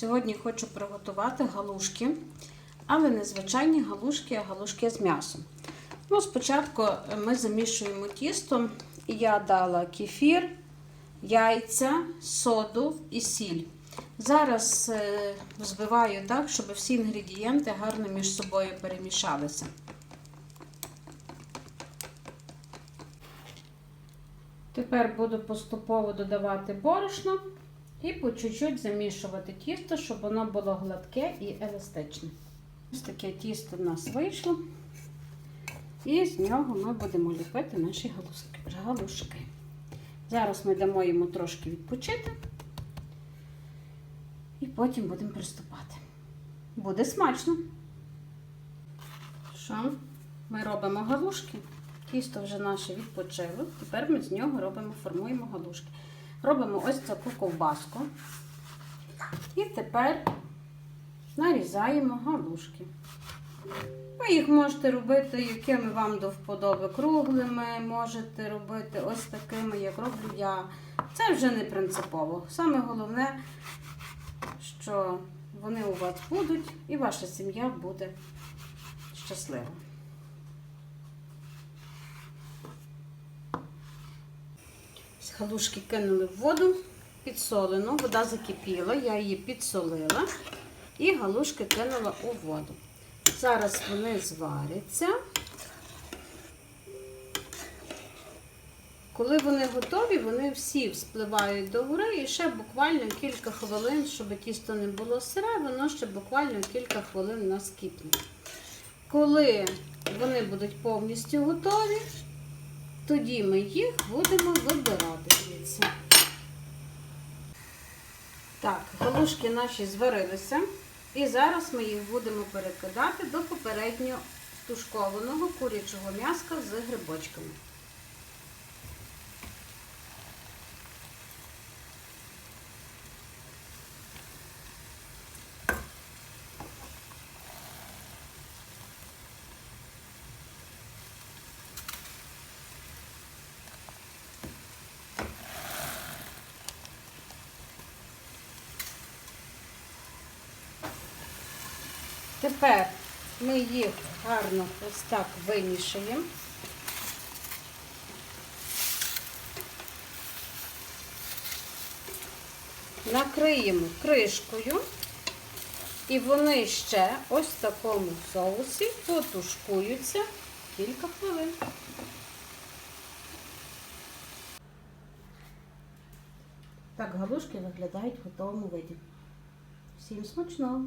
Сьогодні хочу приготувати галушки, але не звичайні галушки, а галушки з м'ясом. Ну, спочатку ми замішуємо тісто, я дала кефір, яйця, соду і сіль. Зараз е, взбиваю так, щоб всі інгредієнти гарно між собою перемішалися. Тепер буду поступово додавати борошно і по чуть-чуть замішувати тісто, щоб воно було гладке і еластичне. Ось таке тісто в нас вийшло. І з нього ми будемо ліпити наші галушки. Зараз ми дамо йому трошки відпочити. І потім будемо приступати. Буде смачно. Що? Ми робимо галушки. Тісто вже наше відпочило. Тепер ми з нього робимо, формуємо галушки. Робимо ось таку ковбаску. І тепер нарізаємо галушки. Ви їх можете робити, якими вам до вподоби круглими, можете робити ось такими, як роблю я. Це вже не принципово. Саме головне, що вони у вас будуть і ваша сім'я буде щаслива. Галушки кинули в воду, підсолену, вода закипіла, я її підсолила і галушки кинула у воду. Зараз вони зваряться. Коли вони готові, вони всі вспливають до гори і ще буквально кілька хвилин, щоб тісто не було сире, воно ще буквально кілька хвилин у нас кипне. Коли вони будуть повністю готові, тоді ми їх будемо вибирати звідси. Так, галушки наші зварилися. І зараз ми їх будемо перекидати до попередньо тушкованого курячого м'яска з грибочками. Тепер ми їх гарно ось так вимішаємо. Накриємо кришкою, і вони ще ось в такому соусі потушкуються кілька хвилин. Так галушки виглядають в готовому виді. Всім смачного!